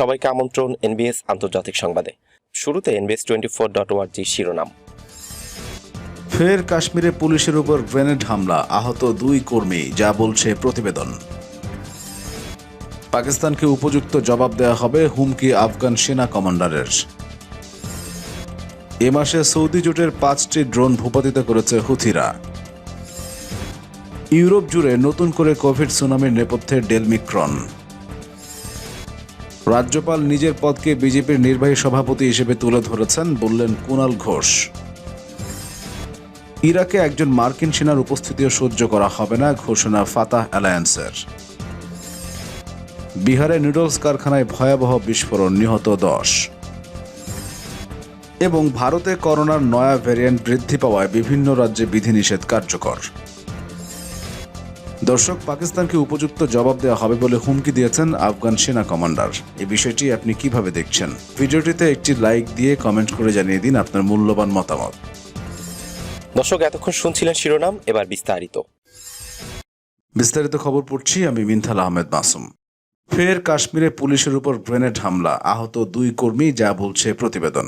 সবাইকে আমন্ত্রণ এনবিএস আন্তর্জাতিক সংবাদে। শুরুতে এনবিএস টোয়েন্টি ফোর ডট ওয়ার্জি শিরোনাম। ফের কাশ্মীরে পুলিশের উপর গ্রেনেড হামলা, আহত দুই কর্মী, যা বলছে প্রতিবেদন। পাকিস্তানকে উপযুক্ত জবাব দেওয়া হবে হুমকি আফগান সেনা কমান্ডারের। এ মাসে সৌদি জোটের পাঁচটি ড্রোন ভূপাতিত করেছে হুথিরা। ইউরোপ জুড়ে নতুন করে কোভিড সুনামির নেপথ্যে ডেলমিক্রন। রাজ্যপাল নিজের পদকে বিজেপির নির্বাহী সভাপতি হিসেবে তুলে ধরেছেন বললেন কুণাল ঘোষ। ইরাকে একজন মার্কিন সেনার উপস্থিতিও সহ্য করা হবে না, ঘোষণা ফাতাহ অ্যালায়েন্সের। বিহারে নুডলস কারখানায় ভয়াবহ বিস্ফোরণ, নিহত দশ। এবং ভারতে করোনার নয়া ভ্যারিয়েন্ট বৃদ্ধি পাওয়ায় বিভিন্ন রাজ্যে বিধিনিষেধ কার্যকর। দর্শক পাকিস্তানকে উপযুক্ত জবাব দেওয়া হবে বলে হুমকি দিয়েছেন আফগান সেনা কমান্ডার। এই বিষয়টি আপনি কীভাবে দেখছেন? ভিডিওটিতে একটি লাইক দিয়ে কমেন্ট করে জানিয়ে দিন আপনার মূল্যবান মতামত। দর্শক এতক্ষণ শুনছিলেন শিরোনাম এবার বিস্তারিত। বিস্তারিত খবর পড়ছি আমি মিনথাল আহমেদ মাসুম। ফের কাশ্মীরে পুলিশের উপর গ্রেনেড হামলা আহত দুই কর্মী যা বলছে প্রতিবেদন।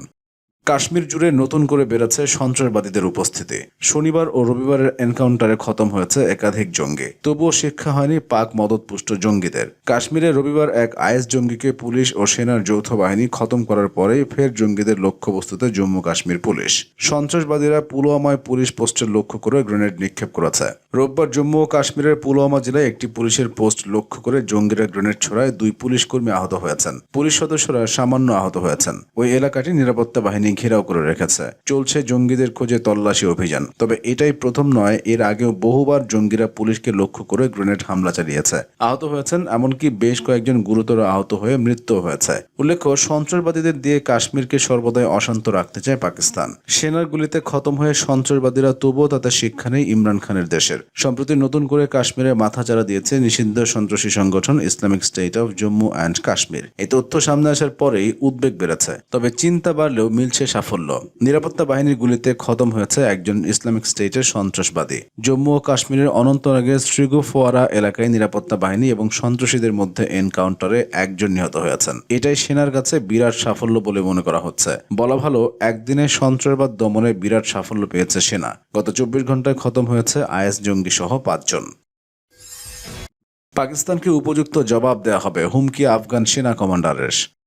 কাশ্মীর জুড়ে নতুন করে বেড়েছে সন্ত্রাসবাদীদের উপস্থিতি। শনিবার ও রবিবারের এনকাউন্টারে খতম হয়েছে একাধিক জঙ্গি। তবুও শিক্ষা হয়নি পাক মদতপুষ্ট জঙ্গিদের। কাশ্মীরে রবিবার এক আইএস জঙ্গিকে পুলিশ ও সেনার যৌথ বাহিনী খতম করার পরেই ফের জঙ্গিদের লক্ষ্যবস্তুতে জম্মু কাশ্মীর পুলিশ। সন্ত্রাসবাদীরা পুলওয়ামায় পুলিশ পোস্টের লক্ষ্য করে গ্রেনেড নিক্ষেপ করেছে। রোববার জম্মু ও কাশ্মীরের পুলওয়ামা জেলায় একটি পুলিশের পোস্ট লক্ষ্য করে জঙ্গিরা গ্রেনেড ছোড়ায় দুই পুলিশ কর্মী আহত হয়েছেন। পুলিশ সদস্যরা সামান্য আহত হয়েছেন। ওই এলাকাটি নিরাপত্তা বাহিনী ঘেরাও করে রেখেছে। চলছে জঙ্গিদের খোঁজে তল্লাশি অভিযান। তবে এটাই প্রথম নয়, এর আগেও বহুবার জঙ্গিরা পুলিশকে লক্ষ্য করে গ্রেনেড হামলা চালিয়েছে। আহত হয়েছেন এমনকি বেশ কয়েকজন গুরুতর আহত হয়ে মৃত্যু হয়েছে। উল্লেখ্য, সন্ত্রাসবাদীদের দিয়ে কাশ্মীরকে সর্বদাই অশান্ত রাখতে চায় পাকিস্তান। সেনার গুলিতে খতম হয়ে সন্ত্রাসবাদীরা তবুও তাতে শিক্ষা নেই ইমরান খানের দেশের। সম্প্রতি নতুন করে কাশ্মীরে মাথা মাথাচাড়া দিয়েছে নিষিদ্ধ সন্ত্রাসী সংগঠন Islamic State of Jammu and Kashmir. এই তথ্য সামনে আসার পরেই উদ্বেগ বেড়েছে। তবে চিন্তা বাড়লেও মিলছে সাফল্য। নিরাপত্তা বাহিনীর গুলিতে খতম হয়েছে একজন ইসলামিক স্টেটের সন্ত্রাসবাদী। জম্মু ও কাশ্মীরের অনন্তনাগের শ্রীগুফোয়ারা এলাকায় নিরাপত্তা বাহিনী এবং সন্ত্রাসীদের মধ্যে এনকাউন্টারে একজন নিহত হয়েছেন। এটাই সেনার কাছে বিরাট সাফল্য বলে মনে করা হচ্ছে। বলা ভালো, একদিনে সন্ত্রাসবাদ দমনে বিরাট সাফল্য পেয়েছে সেনা। গত চব্বিশ ঘন্টায় খতম হয়েছে আইএস জঙ্গি সহ পাঁচজন। পাকিস্তানকে উপযুক্ত জবাব দেওয়া হবে হুমকি আফগান সেনা কমান্ডারের।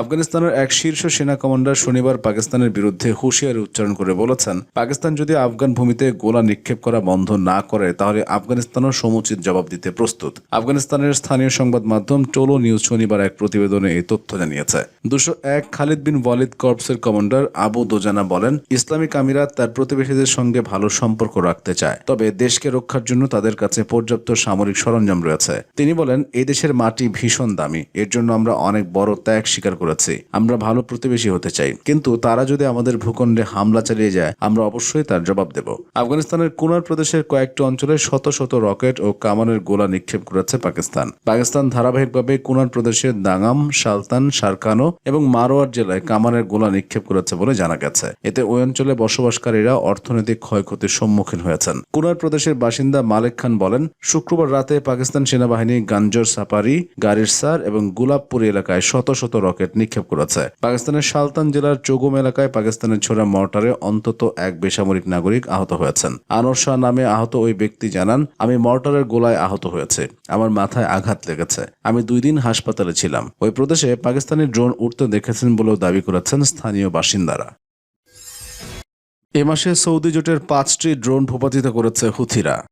আফগানিস্তানের এক শীর্ষ সেনা কমান্ডার শনিবার পাকিস্তানের বিরুদ্ধে হুঁশিয়ারি উচ্চারণ করে বলেছেন, পাকিস্তান যদি আফগান ভূমিতে গোলা নিক্ষেপ করা বন্ধ না করে, তাহলে আফগানিস্তানও সমুচিত জবাব দিতে প্রস্তুত। আফগানিস্তানের স্থানীয় সংবাদ মাধ্যম টোলো নিউজ শনিবার এক প্রতিবেদনে এই তথ্য জানিয়েছে। দুশো এক খালিদ বিন ওয়ালিদ কর্পসের কমান্ডার আবু দোজানা বলেন, ইসলামিক আমিরাত তার প্রতিবেশীদের সঙ্গে ভালো সম্পর্ক রাখতে চায়, তবে দেশকে রক্ষার জন্য তাদের কাছে পর্যাপ্ত সামরিক সরঞ্জাম রয়েছে। তিনি বলেন এই দেশের মাটি ভীষণ দামি, এর জন্য আমরা অনেক বড় ত্যাগ স্বীকার করেছি। আমরা ভালো প্রতিবেশী হতে চাই। কিন্তু তারা যদি আমাদের ভূখণ্ডে হামলা চালিয়ে যায়, আমরা অবশ্যই তার জবাব দেব। আফগানিস্তানের কুনার প্রদেশের কয়েকটি অঞ্চলে শত শত রকেট ও কামানের গোলা নিক্ষেপ করেছে পাকিস্তান। পাকিস্তান ধারাবাহিকভাবে কুনার প্রদেশের দাঙ্গাম, সালতান সারকানো এবং মারোয়ার জেলায় কামানের গোলা নিক্ষেপ করেছে বলে জানা গেছে। এতে ওই অঞ্চলে বসবাসকারীরা অর্থনৈতিক ক্ষয়ক্ষতির সম্মুখীন হয়েছেন। কুনার প্রদেশের বাসিন্দা মালেক খান বলেন, শুক্রবার রাতে পাকিস্তান সেনাবাহিনী গাঞ্জর সাপারি গারিরসার এবং গুলাবপুরি এলাকায় শত শত রকেট নিক্ষেপ করেছে। পাকিস্তানের সালতান জেলার চৌগুম এলাকায় পাকিস্তানের ছোড়া মর্টারে অন্তত এক বেসামরিক নাগরিক আহত হয়েছেন। আনোয়ার শাহ নামে আহত ওই ব্যক্তি জানান, আমি মর্টারের গোলায় আহত হয়েছে। আমার মাথায় আঘাত লেগেছে। আমি দুই দিন হাসপাতালে ছিলাম। ওই প্রদেশে পাকিস্তানি ড্রোন উঠতে দেখেছেন বলেও দাবি করেছেন স্থানীয় বাসিন্দারা। এ মাসে সৌদি জোটের পাঁচটি ড্রোন ভূপাতিত করেছে হুথিরা।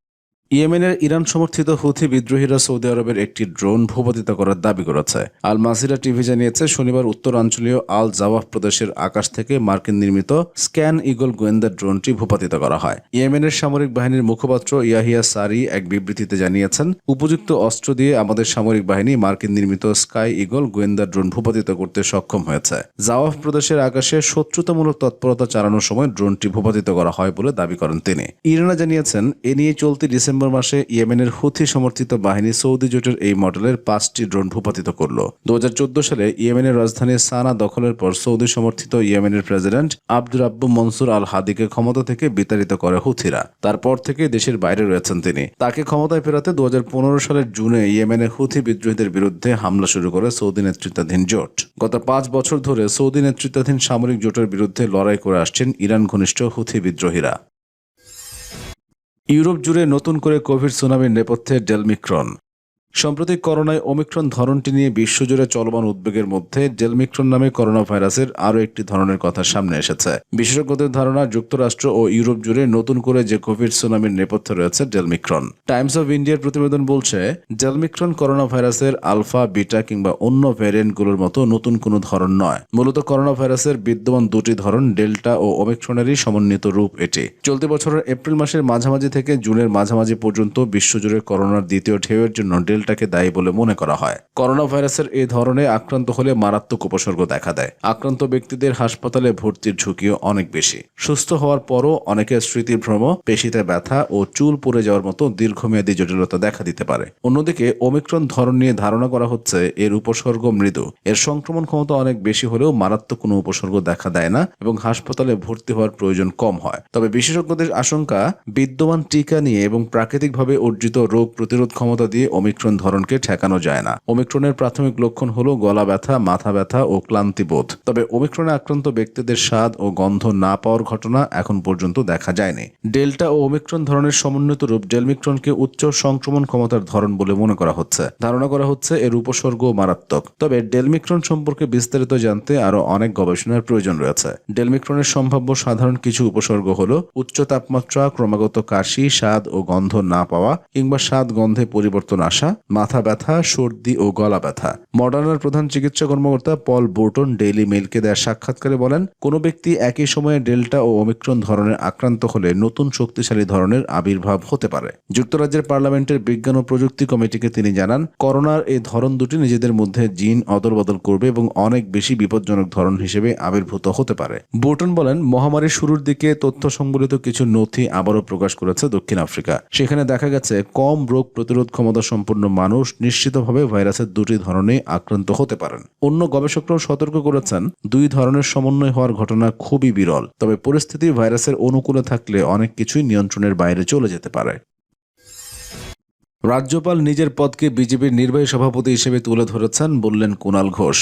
ইয়েমেনের ইরান সমর্থিত হুথি বিদ্রোহীরা সৌদি আরবের একটি ড্রোন ভূপাতিত করার দাবি করেছে। আল মাসিরা টিভি জানিয়েছে, শনিবার উত্তরাঞ্চলীয় আল জাওয়াফ প্রদেশের আকাশ থেকে মার্কিন নির্মিত স্ক্যান ইগল গোয়েন্দা ড্রোনটি ভূপাতিত করা হয়। ইয়েমেনের সামরিক বাহিনীর মুখপাত্র ইয়াহিয়া সারি এক বিবৃতিতে জানিয়েছেন, উপযুক্ত অস্ত্র দিয়ে আমাদের সামরিক বাহিনী মার্কিন নির্মিত স্কাই ইগল গোয়েন্দা ড্রোন ভূপাতিত করতে সক্ষম হয়েছে। জাওয়াফ প্রদেশের আকাশে শত্রুতামূলক তৎপরতা চালানোর সময় ড্রোনটি ভূপাতিত করা হয় বলে দাবি করেন তিনি। ইরানা জানিয়েছেন, এ নিয়ে চলতি ডিসেম্বর সেপ্টেম্বর মাসে ইয়েমেনের হুথি সমর্থিত বাহিনী সৌদি জোটের এই মডেলের পাঁচটি ড্রোন ভূপাতিত করল। দু সালে ইয়েমেনের রাজধানী সানা দখলের পর সৌদি সমর্থিত ইয়েমেনের প্রেসিডেন্ট আব্দুর আব্বু মনসুর আল হাদিকে ক্ষমতা থেকে বিতাড়িত করে হুথিরা। তারপর থেকে দেশের বাইরে রয়েছেন তিনি। তাকে ক্ষমতায় ফেরাতে দু হাজার পনেরো সালের জুনে ইয়েমেনে হুথি বিদ্রোহীদের বিরুদ্ধে হামলা শুরু করে সৌদি নেতৃত্বাধীন জোট। গত পাঁচ বছর ধরে সৌদি নেতৃত্বাধীন সামরিক জোটের বিরুদ্ধে লড়াই করে আসছেন ইরান ঘনিষ্ঠ হুথি বিদ্রোহীরা। ইউরোপ জুড়ে নতুন করে কোভিড সুনামির নেপথ্যে ডেলমিক্রন। সম্প্রতি করোনায় ওমিক্রন ধরনটি নিয়ে বিশ্বজুড়ে চলমান উদ্বেগের মধ্যে ডেলমিক্রন নামে করোনা ভাইরাসের আরও একটি ধরনের কথা সামনে এসেছে। বিশেষজ্ঞদের ধারণা, যুক্তরাষ্ট্র ও ইউরোপ জুড়ে নতুন করে যে কোভিড সুনামির নেপথ্যে রয়েছে ডেলমিক্রন। টাইমস অফ ইন্ডিয়ার প্রতিবেদন বলছে, ডেলমিক্রন করোনা ভাইরাসের আলফা, বিটা কিংবা অন্য ভ্যারিয়েন্টগুলোর মতো নতুন কোনো ধরন নয়। মূলত করোনা ভাইরাসের বিদ্যমান দুটি ধরন, ডেল্টা ও ওমিক্রনেরই সমন্বিত রূপ এটি। চলতি বছরের এপ্রিল মাসের মাঝামাঝি থেকে জুনের মাঝামাঝি পর্যন্ত বিশ্বজুড়ে করোনার দ্বিতীয় ঢেউয়ের জন্য ডেল্টাকে দায়ী বলে মনে করা হয়। করোনা ভাইরাসের এই ধরনে আক্রান্ত হলে মারাত্মক উপসর্গ দেখা দেয়। আক্রান্ত ব্যক্তিদের হাসপাতালে ভর্তির ঝুঁকিও অনেক বেশি। সুস্থ হওয়ার পরও অনেকের স্মৃতিভ্রম পেশিতে ব্যথা ও চুল পড়ে যাওয়ার মতো দীর্ঘমেয়াদী জটিলতা দেখা দিতে পারে। অন্যদিকে ওমিক্রন ধরন নিয়ে ধারণা করা হচ্ছে, এর উপসর্গ মৃদু। এর সংক্রমণ ক্ষমতা অনেক বেশি হলেও মারাত্মক কোনো উপসর্গ দেখা দেয় না এবং হাসপাতালে ভর্তি হওয়ার প্রয়োজন কম হয়। তবে বিশেষজ্ঞদের আশঙ্কা, বিদ্যমান টিকা নিয়ে এবং প্রাকৃতিকভাবে অর্জিত রোগ প্রতিরোধ ক্ষমতা দিয়ে ওমিক্রন ধরনকে ঠেকানো যায় না। ওমিক্রনের প্রাথমিক লক্ষণ হলো গলা ব্যথা, মাথা ব্যথা ও ক্লান্তিবোধ তবে ওমিক্রনে আক্রান্ত ব্যক্তিদের স্বাদ ও গন্ধ না পাওয়ার ঘটনা এখন পর্যন্ত দেখা যায়নি। ডেল্টা ও ওমিক্রন ধরনের সমন্বিত রূপ ডেলমিক্রনকে উচ্চ সংক্রমণ ক্ষমতার ধরন বলে মনে করা হচ্ছে। ধারণা করা হচ্ছে এর উপসর্গ মারাত্মক। তবে ডেলমিক্রন সম্পর্কে বিস্তারিত জানতে আরও অনেক গবেষণার প্রয়োজন রয়েছে। ডেলমিক্রনের সম্ভাব্য সাধারণ কিছু উপসর্গ হল উচ্চ তাপমাত্রা, ক্রমাগত কাশি, স্বাদ ও গন্ধ না পাওয়া কিংবা স্বাদ গন্ধে পরিবর্তন আসা মাথা ব্যথা, সর্দি ও গলা ব্যথা। মডার্নার প্রধান চিকিৎসা কর্মকর্তা পল বোর্টন ডেইলি মেইলকে দেয়া সাক্ষাৎকারে বলেন, কোনো ব্যক্তি একই সময়ে ডেল্টা ও ওমিক্রন ধরনের আক্রান্ত হলে নতুন শক্তিশালী ধরনের আবির্ভাব হতে পারে। যুক্তরাজ্যের পার্লামেন্টের বিজ্ঞান ও প্রযুক্তি কমিটিকে তিনি জানান, করোনার এই ধরন দুটি নিজেদের মধ্যে জিন অদলবদল করবে এবং অনেক বেশি বিপজ্জনক ধরন হিসেবে আবির্ভূত হতে পারে। বোর্টন বলেন, মহামারীর শুরুর দিকে তথ্য সংবলিত কিছু নথি আবারও প্রকাশ করেছে দক্ষিণ আফ্রিকা। সেখানে দেখা গেছে, কম রোগ প্রতিরোধ ক্ষমতা সম্পন্ন মানুষ নিশ্চিতভাবে ভাইরাসের দুটি ধরনে আক্রান্ত হতে পারেন। অন্য গবেষকরাও সতর্ক করেছেন, দুই ধরনের সমন্বয় হওয়ার ঘটনা খুবই বিরল, তবে পরিস্থিতি ভাইরাসের অনুকূলে থাকলে অনেক কিছুই নিয়ন্ত্রণের বাইরে চলে যেতে পারে। রাজ্যপাল নিজের পদকে বিজেপির নির্বাহী সভাপতি হিসেবে তুলে ধরেছেন বললেন কুণাল ঘোষ।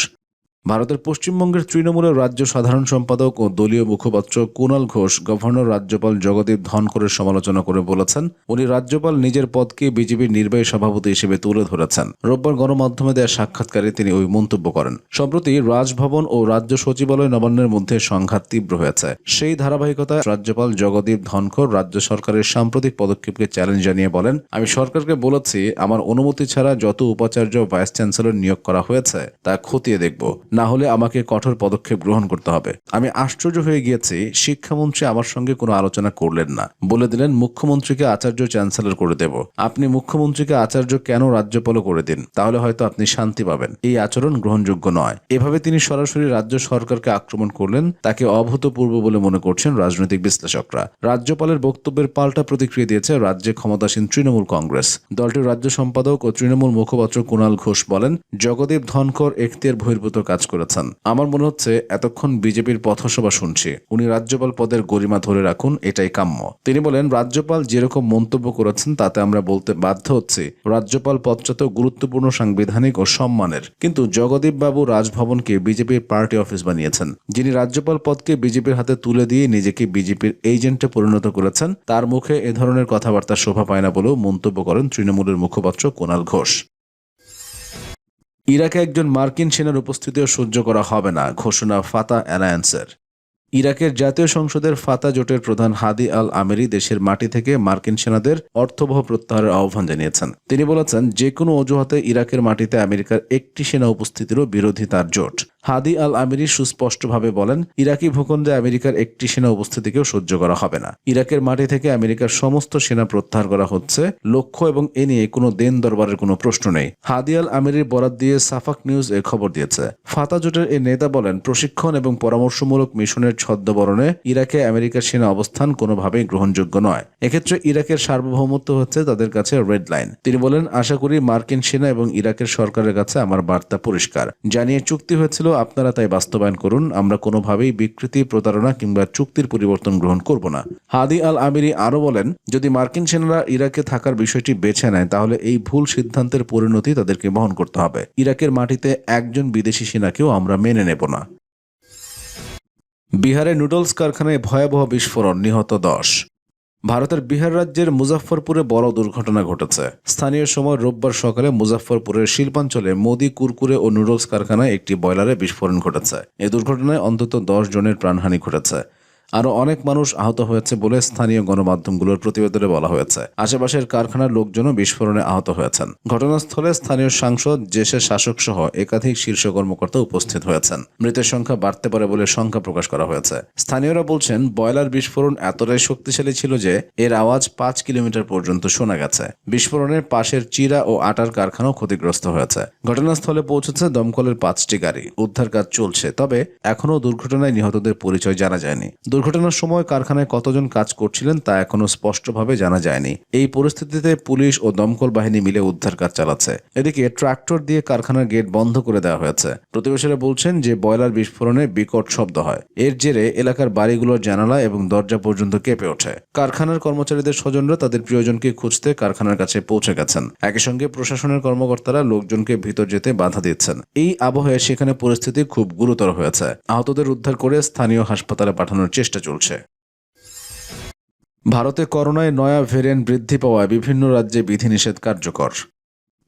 ভারতের পশ্চিমবঙ্গের তৃণমূলের রাজ্য সাধারণ সম্পাদক ও দলীয় মুখপাত্র কুণাল ঘোষ গভর্নর রাজ্যপাল জগদীপ ধনখড়ের সমালোচনা করে বলেছেন, উনি রাজ্যপাল নিজের পদকে বিজেপির নির্বাহী সভাপতি হিসেবে তুলে ধরেছেন। রোববার গণমাধ্যমে দেওয়া সাক্ষাৎকারে তিনি ওই মন্তব্য করেন। সম্প্রতি রাজভবন ও রাজ্য সচিবালয় নবান্নের মধ্যে সংঘাত তীব্র হয়েছে। সেই ধারাবাহিকতায় রাজ্যপাল জগদীপ ধনখড় রাজ্য সরকারের সাম্প্রতিক পদক্ষেপকে চ্যালেঞ্জ জানিয়ে বলেন, আমি সরকারকে বলেছি, আমার অনুমতি ছাড়া যত উপাচার্য ভাইস চ্যান্সেলর নিয়োগ করা হয়েছে, তা খতিয়ে দেখব। না হলে আমাকে কঠোর পদক্ষেপ গ্রহণ করতে হবে। আমি আশ্চর্য হয়ে গিয়েছি, শিক্ষামন্ত্রী আমার সঙ্গে কোনো আলোচনা করলেন না। বলে দিলেন, মুখ্যমন্ত্রীকে আচার্য চ্যান্সেলর করে দেব। আপনি মুখ্যমন্ত্রীকে আচার্য কেন রাজ্যপাল করে দিন? তাহলে হয়তো আপনি শান্তি পাবেন। এই আচরণ গ্রহণযোগ্য নয়। এভাবে তিনি সরাসরি রাজ্য সরকারকে আক্রমণ করলেন, তাকে অভূতপূর্ব বলে মনে করছেন রাজনৈতিক বিশ্লেষকরা। রাজ্যপালের বক্তব্যের পাল্টা প্রতিক্রিয়া দিয়েছে রাজ্যে ক্ষমতাসীন তৃণমূল কংগ্রেস। দলটির রাজ্য সম্পাদক ও তৃণমূল মুখপাত্র কুণাল ঘোষ বলেন, জগদীপ ধনকর এখতিয়ার বহির্ভূত কাজ করেছেন। আমার মনে হচ্ছে এতক্ষণ বিজেপির পথসভা শুনছি। উনি রাজ্যপাল পদের গরিমা ধরে রাখুন, এটাই কাম্য। তিনি বলেন, রাজ্যপাল যেরকম মন্তব্য করেছেন, তাতে আমরা বলতে বাধ্য হচ্ছি। রাজ্যপাল পদটা তো গুরুত্বপূর্ণ সাংবিধানিক ও সম্মানের। কিন্তু জগদীপ বাবু রাজভবনকে বিজেপির পার্টি অফিস বানিয়েছেন। যিনি রাজ্যপাল পদকে বিজেপির হাতে তুলে দিয়ে নিজেকে বিজেপির এজেন্টে পরিণত করেছেন, তার মুখে এ ধরনের কথাবার্তা শোভা পায় না বলেও মন্তব্য করেন তৃণমূলের মুখপাত্র কুণাল ঘোষ। ইরাকে একজন মার্কিন সেনার উপস্থিতিও সহ্য করা হবে না, ঘোষণা ফাতা অ্যালায়েন্সের। ইরাকের জাতীয় সংসদের ফাতা জোটের প্রধান হাদি আল আমেরি দেশের মাটি থেকে মার্কিন সেনাদের অর্থবহ প্রত্যাহারের আহ্বান জানিয়েছেন। তিনি বলেছেন, যে কোনো অজুহাতে ইরাকের মাটিতে আমেরিকার একটি সেনা উপস্থিতিরও বিরোধী তার জোট। হাদি আল আমিরি সুস্পষ্টভাবে বলেন, ইরাকি ভূখণ্ডে আমেরিকার একটি সেনা উপস্থিতিকেও সহ্য করা হবে না। ইরাকের মাটি থেকে আমেরিকার সমস্ত সেনা প্রত্যাহার করা হচ্ছে। লক্ষ্য এবং এ নিয়ে কোনো দেন দরবারের কোনো প্রশ্ন নেই। হাদি আল আমিরির বরাত দিয়ে সাফাক নিউজ এ খবর দিয়েছে। ফাতা জোটের এই নেতা বলেন, প্রশিক্ষণ এবং পরামর্শমূলক মিশনের ছদ্মবরণে ইরাকে আমেরিকার সেনা অবস্থান কোনোভাবেই গ্রহণযোগ্য নয়। এক্ষেত্রে ইরাকের সার্বভৌমত্ব হচ্ছে তাদের কাছে রেড লাইন। তিনি বলেন, আশা করি মার্কিন সেনা এবং ইরাকের সরকারের কাছে আমার বার্তা পরিষ্কার। জানিয়ে চুক্তি হয়েছিল আপনারা তাই বাস্তবায়ন করুন, আমরা কোনোভাবেই বিকৃতি, প্রতারণা কিংবা চুক্তির পরিবর্তন গ্রহণ করব না। হাদি আল আমিরি আরও বলেন, যদি মার্কিন সেনারা ইরাকে থাকার বিষয়টি বেছে নেয়, তাহলে এই ভুল সিদ্ধান্তের পরিণতি তাদেরকে বহন করতে হবে। ইরাকের মাটিতে একজন বিদেশি সেনাকেও আমরা মেনে নেব না। বিহারে নুডলস কারখানায় ভয়াবহ বিস্ফোরণ, নিহত দশ। ভারতের বিহার রাজ্যের মুজাফরপুরে বড় দুর্ঘটনা ঘটেছে। স্থানীয় সময় রোববার সকালে মুজাফরপুরের শিল্পাঞ্চলে মোদি কুরকুরে ও নুডলস কারখানায় একটি বয়লারে বিস্ফোরণ ঘটেছে। এই দুর্ঘটনায় অন্তত দশ জনের প্রাণহানি ঘটেছে। আরও অনেক মানুষ আহত হয়েছে বলে স্থানীয় গণমাধ্যমগুলোর প্রতিবেদনে বলা হয়েছে। আশেপাশের কারখানার লোকজনও বিস্ফোরণে আহত হয়েছেন। ঘটনাস্থলে স্থানীয় সাংসদ দেশের শাসক সহ একাধিক শীর্ষ কর্মকর্তা উপস্থিত হয়েছেন। মৃতের সংখ্যা বাড়তে পারে বলে শঙ্কা প্রকাশ করা হয়েছে। স্থানীয়রা বলছেন বয়লার বিস্ফোরণ এতটাই শক্তিশালী ছিল যে এর আওয়াজ পাঁচ কিলোমিটার পর্যন্ত শোনা গেছে। বিস্ফোরণের পাশের চিরা ও আটার কারখানাও ক্ষতিগ্রস্ত হয়েছে। ঘটনাস্থলে পৌঁছেছে দমকলের পাঁচটি গাড়ি। উদ্ধার কাজ চলছে, তবে এখনও দুর্ঘটনায় নিহতদের পরিচয় জানা যায়নি। দুর্ঘটনার সময় কারখানায় কতজন কাজ করছিলেন তা এখনও স্পষ্টভাবে জানা যায়নি। এই পরিস্থিতিতে পুলিশ ও দমকল বাহিনী মিলে উদ্ধার কাজ চালাচ্ছে। এদিকে ট্রাক্টর দিয়ে কারখানার গেট বন্ধ করে দেওয়া হয়েছে। প্রতিবেশীরা বলছেন যে বয়লার বিস্ফোরণে বিকট শব্দ হয়। এর জেরে এলাকার বাড়িগুলোর জানালা এবং দরজা পর্যন্ত কেঁপে ওঠে। কারখানার কর্মচারীদের স্বজনরা তাদের প্রিয়জনকে খুঁজতে কারখানার কাছে পৌঁছে গেছেন। একই সঙ্গে প্রশাসনের কর্মকর্তারা লোকজনকে ভিতর যেতে বাধা দিচ্ছেন। এই আবহে সেখানে পরিস্থিতি খুব গুরুতর হয়েছে। আহতদের উদ্ধার করে স্থানীয় হাসপাতালে পাঠানোর চেষ্টা চলছে। ভারতে করোনায় নয়া ভেরিয়েন্ট বৃদ্ধি পাওয়ায় বিভিন্ন রাজ্যে বিধিনিষেধ কার্যকর।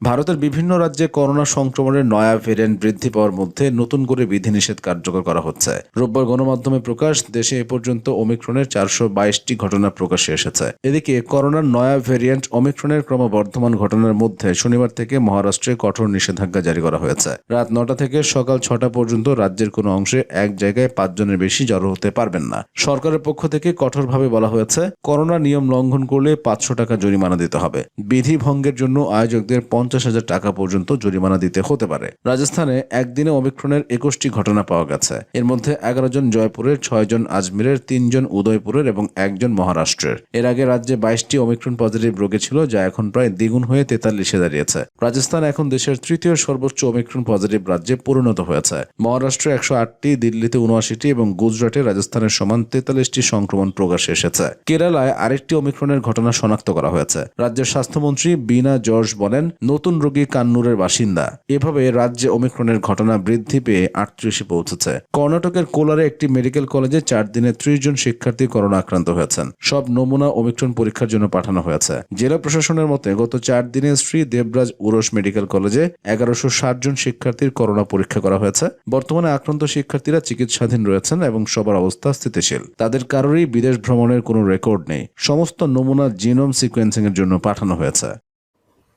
ভারতের বিভিন্ন রাজ্যে করোনা সংক্রমণের নয়া ভেরিয়েন্ট বৃদ্ধি পাওয়ার মধ্যে নতুন করে বিধিনিষেধ কার্যকর করা হচ্ছে। রোববার গণমাধ্যমে প্রকাশ, দেশে এ পর্যন্ত ওমিক্রনের চারশো বাইশটি ঘটনা প্রকাশে এসেছে। এদিকে করোনার নয়া ভেরিয়েন্ট ওমিক্রনের ক্রমবর্ধমান ঘটনার মধ্যে শনিবার থেকে মহারাষ্ট্রে কঠোর নিষেধাজ্ঞা জারি করা হয়েছে। রাত নটা থেকে সকাল ছটা পর্যন্ত রাজ্যের কোনো অংশে এক জায়গায় পাঁচজনের বেশি জড়ো হতে পারবেন না। সরকারের পক্ষ থেকে কঠোরভাবে বলা হয়েছে, করোনা নিয়ম লঙ্ঘন করলে পাঁচশো টাকা জরিমানা দিতে হবে। বিধি ভঙ্গের জন্য আয়োজকদের পঞ্চাশ হাজার টাকা পর্যন্ত জরিমানা দিতে হতে পারে। রাজস্থানে একদিনে অমিক্রণের একুশটি ঘটনা পাওয়া গেছে। এর মধ্যে এগারো জন জয়পুরের, ছয় জন আজমিরের তিনজন উদয়পুরের এবং একজন মহারাষ্ট্রের। এর আগে রাজ্যে বাইশটি অমিক্রণ পজিটিভ রোগী ছিল, যা এখন প্রায় দ্বিগুণ হয়ে তেতাল্লিশে দাঁড়িয়েছে। রাজস্থান এখন দেশের তৃতীয় সর্বোচ্চ অমিক্রণ পজিটিভ রাজ্যে পরিণত হয়েছে। মহারাষ্ট্রে একশো আটটি, দিল্লিতে উনআশিটি এবং গুজরাটে রাজস্থানের সমান তেতাল্লিশটি সংক্রমণ প্রকাশে এসেছে। কেরালায় আরেকটি অমিক্রণের ঘটনা শনাক্ত করা হয়েছে। রাজ্যের স্বাস্থ্যমন্ত্রী বিনা জর্জ বলেন নতুন রোগী কান্নুরের বাসিন্দা। এভাবে রাজ্যে অমিক্রণের ঘটনা বৃদ্ধি পেয়ে আটত্রিশে পৌঁছেছে। কর্ণাটকের কোলারে একটি মেডিকেল কলেজে চার দিনে ত্রিশ জন শিক্ষার্থী করোনা আক্রান্ত হয়েছেন। সব নমুনা অমিক্রণ পরীক্ষার জন্য পাঠানো হয়েছে। জেলা প্রশাসনের মতে গত চার দিনে শ্রী দেবরাজ উরস মেডিকেল কলেজে এগারোশো জন শিক্ষার্থীর করোনা পরীক্ষা করা হয়েছে। বর্তমানে আক্রান্ত শিক্ষার্থীরা চিকিৎসাধীন রয়েছেন এবং সবার অবস্থা স্থিতিশীল। তাদের কারোরই বিদেশ ভ্রমণের কোনো রেকর্ড নেই। সমস্ত নমুনা জিনোম সিকোয়েন্সিং এর জন্য পাঠানো হয়েছে।